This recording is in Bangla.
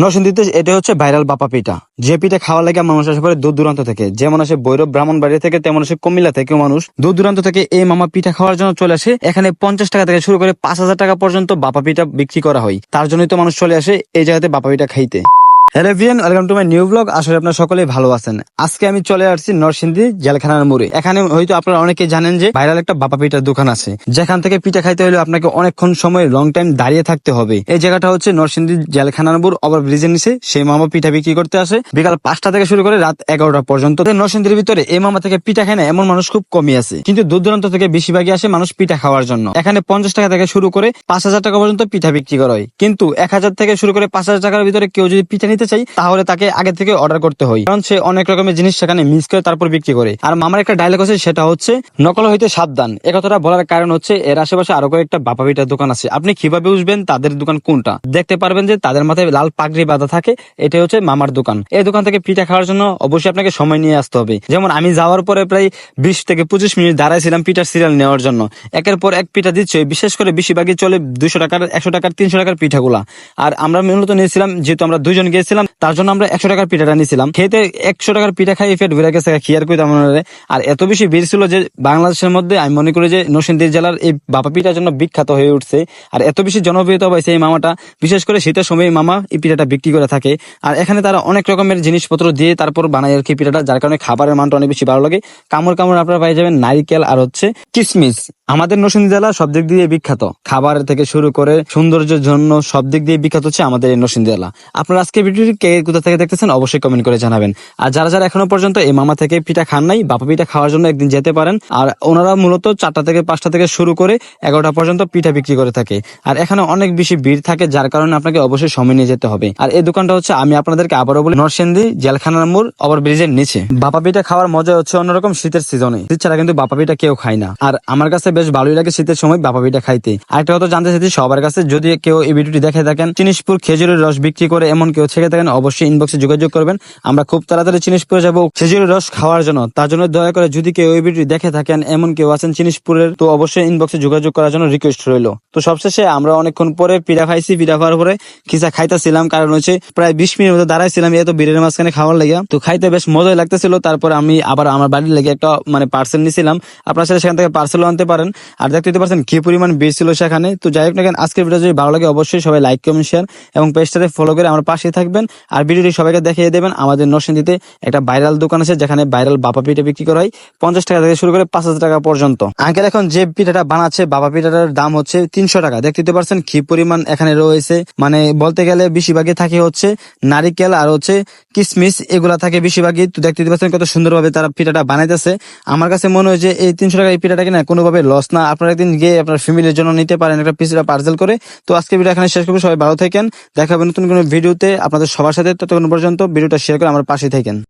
নরসিংদীতে এটা হচ্ছে ভাইরাল বাপা পিঠা। যে পিঠা খাওয়া লাগে মানুষ আসে পরে দূর দূরান্ত থেকে। যেমন আসে বৈরব ব্রাহ্মণ বাড়ি থেকে, তেমন আসে কুমিল্লা থেকে মানুষ দূর দূরান্ত থেকে এই মামা পিঠা খাওয়ার জন্য চলে আসে। এখানে পঞ্চাশ টাকা থেকে শুরু করে পাঁচ হাজার টাকা পর্যন্ত বাপা পিঠা বিক্রি করা হয়। তার জন্যই তো মানুষ চলে আসে এই জায়গাতে বাপা পিঠা খাইতে। Hello ভিয়ান welcome to my new blog আসলে আপনারা সকলেই ভালো আছেন। আজকে আমি চলে আসছি নরসিংদী জেলখানার মোড়ে। এখানে হয়তো আপনারা অনেকে জানেন যে ভাইরাল একটা বাপা পিঠার দোকান আছে। যেখান থেকে পিঠা খাইতে হলে আপনাকে অনেকক্ষণ সময় লং টাইম দাঁড়িয়ে থাকতে হবে। এই জায়গাটা হচ্ছে নরসিংদী জেলখানার মোড় ওভার ব্রিজের নিচে সেই মামা পিঠা বিক্রি করতে আসে। বিকাল পাঁচটা থেকে শুরু করে রাত এগারোটা পর্যন্ত। নরসিংদীর ভিতরে এই মামা থেকে পিঠা খায় না, এমন মানুষ খুব কমই আছে। কিন্তু দূর দূরান্ত থেকে বেশিরভাগই আসে মানুষ পিঠা খাওয়ার জন্য। এখানে পঞ্চাশ টাকা থেকে শুরু করে পাঁচ হাজার টাকা পর্যন্ত পিঠা বিক্রি করা হয়। কিন্তু এক হাজার থেকে শুরু করে পাঁচ হাজার টাকার ভিতরে কেউ যদি পিঠা নিতে চাই, তাহলে তাকে আগে থেকে অর্ডার করতে হয়। কারণ সে অনেক রকমের জিনিস সেখানে মিস করে তারপর বিক্রি করে। আর মামার একটা ডায়লগ আছে, সেটা হচ্ছে, নকল হইতে সাবধান। এ কথাটা বলার কারণ হচ্ছে, এর আশেপাশে আরও কয়েকটা বাপা পিঠার দোকান আছে। আপনি কীভাবে বুঝবেন তাদের দোকান কোনটা? দেখতে পারবেন যে তাদের মাথায় লাল পাগড়ি বাঁধা থাকে এটা হচ্ছে মামার দোকান। এই দোকান থেকে পিঠা খাওয়ার জন্য অবশ্যই আপনাকে সময় নিয়ে আসতে হবে। যেমন আমি যাওয়ার পরে প্রায় বিশ থেকে পঁচিশ মিনিট দাঁড়াইছিলাম পিঠার সিরিয়াল নেওয়ার জন্য। একের পর এক পিঠা দিচ্ছে, বিশেষ করে বেশিরভাগই চলে দুশো টাকার, একশো টাকার, তিনশো টাকার পিঠাগুলা। আর আমরা মূলত নিয়েছিলাম, যেহেতু আমরা দুজন গিয়েছিলাম তার জন্য আমরা একশো টাকার পিঠাটা নিয়েছিলাম খেতে একশো টাকার পিঠা খাই পেট ভরে গেছে কি আর কই আর এত বেশি ভিড় ছিল যে বাংলাদেশের মধ্যে, আমি মনে করি যে নরসিংদী জেলার এই বাপা পিঠার জন্য বিখ্যাত হয়ে উঠছে। আর এত বেশি জনপ্রিয়তা পাইছে এই মামাটা। বিশেষ করে শীতের সময় মামা এই পিঠাটা বিক্রি করে থাকে। আর এখানে তারা অনেক রকমের জিনিসপত্র দিয়ে তারপর বানায় আর কি পিঠাটা, যার কারণে খাবারের মানটা অনেক বেশি ভালো লাগে। কামড় কামড় আপনারা পাই যাবেন, নারিকেল আর হচ্ছে কিসমিস। আমাদের নরসিংদী জেলা সব দিক দিয়ে বিখ্যাত। খাবার থেকে শুরু করে সৌন্দর্যের জন্য সব দিক দিয়ে বিখ্যাত হচ্ছে আমাদের এই নরসিংদী জেলা। আপনারা আজকে ভিডিওটি কে কোথা থেকে দেখতেছেন, অবশ্যই কমেন্ট করে জানাবেন। আর যারা যারা এখনও পর্যন্ত এই মামা থেকে পিঠা খান নাই, বাপা পিঠা খাওয়ার জন্য একদিন যেতে পারেন। আর ওনারা মূলত চারটা থেকে পাঁচটা থেকে শুরু করে এগারোটা পর্যন্ত পিঠা বিক্রি করে থাকে। আর এখানে অনেক বেশি ভিড় থাকে, যার কারণে আপনাকে অবশ্যই সময় নিয়ে যেতে হবে। আর এই দোকানটা হচ্ছে, আমি আপনাদেরকে আবারও বলি, নরসিংদী জেলখানার মোড় ওভার ব্রিজের নিচে। বাপা পিঠা খাওয়ার মজা হচ্ছে অন্যরকম শীতের সিজনে। শীত ছাড়া কিন্তু বাপা পিঠা কেউ খায় না। আর আমার কাছে বেশ ভালোই লাগে শীতের সময় বাপা পিঠা খাইতে। আরেকটা কথা জানতে চাইছি সবার কাছে, যদি কেউ এই ভিডিওটি দেখে থাকেন, চিনিসপুর খেজুরের রস বিক্রি করে এমন কেউ থেকে থাকেন, অবশ্যই ইনবক্সে যোগাযোগ করবেন। আমরা খুব তাড়াতাড়ি চিনিসপুরে যাব খেজুরের রস খাওয়ার জন্য। তার জন্য দয়া করে যদি কেউ এই ভিডিওটি দেখে থাকেন, এমন কেউ আছেন চিনিসপুরের, তো অবশ্যই ইনবক্সে যোগাযোগ করার জন্য রিকোয়েস্ট রইল। তো সবশেষে আমরা অনেকক্ষণ পরে পিঠা খাইছি, পিঠা খাওয়ার পরে খিচা খাইতেছিলাম। কারণ হচ্ছে প্রায় বিশ মিনিট মতো দাঁড়াইছিলাম এত বীরের মাঝখানে খাওয়ার লেগে। তো খাইতে বেশ মজাই লাগতেছিল। তারপরে আমি আবার আমার বাড়ির লেগে একটা মানে পার্সেল নিয়েছিলাম আপনার সাথে সেখান থেকে পার্সেলও আনতে পারেন। আর দেখতে দিতে পারছেন কি পরিমাণ ভিড় ছিল সেখানে। তো যাই হোক না কেন, আজকের ভিডিও যদি ভালো লাগে, অবশ্যই সবাই লাইক কমেন্ট শেয়ার এবং পেজটাতে ফলো করে আমার পাশে থাকবেন আর ভিডিওটি সবাইকে দেখিয়ে দেবেন। আমাদের নরসিংদীতে একটা ভাইরাল দোকান আছে, যেখানে ভাইরাল বাবা পিঠা বিক্রি করা হয়। পঞ্চাশ টাকা থেকে শুরু করে পাঁচ হাজার টাকা পর্যন্ত। আঙ্কেল, এখন যে পিঠাটা বানাচ্ছে বাবা পিঠাটার দাম হচ্ছে তিনশো টাকা। দেখতে পারছেন কি পরিমাণ এখানে রয়েছে। মানে বলতে গেলে বেশিরভাগই থাকে হচ্ছে নারিকেল আর হচ্ছে কিসমিস, এগুলা থাকে বেশিরভাগই। তো দেখতে দিতে পারছেন কত সুন্দরভাবে তারা পিঠাটা বানাইতেছে। আমার কাছে মনে হয় যে এই তিনশো টাকা এই পিঠাটা কিনা কোনোভাবে লস না। আপনারা একদিন গিয়ে আপনার ফ্যামিলির জন্য নিতে পারেন একটা পিসটা পার্সেল করে। তো আজকে ভিডিও এখানে শেষ করব। সবাই ভালো থাকেন। দেখাবেন নতুন কোনো ভিডিওতে আপনাদের সবার সাথে ততক্ষণ পর্যন্ত ভিডিওটা শেয়ার করে আমার পাশে থাকেন।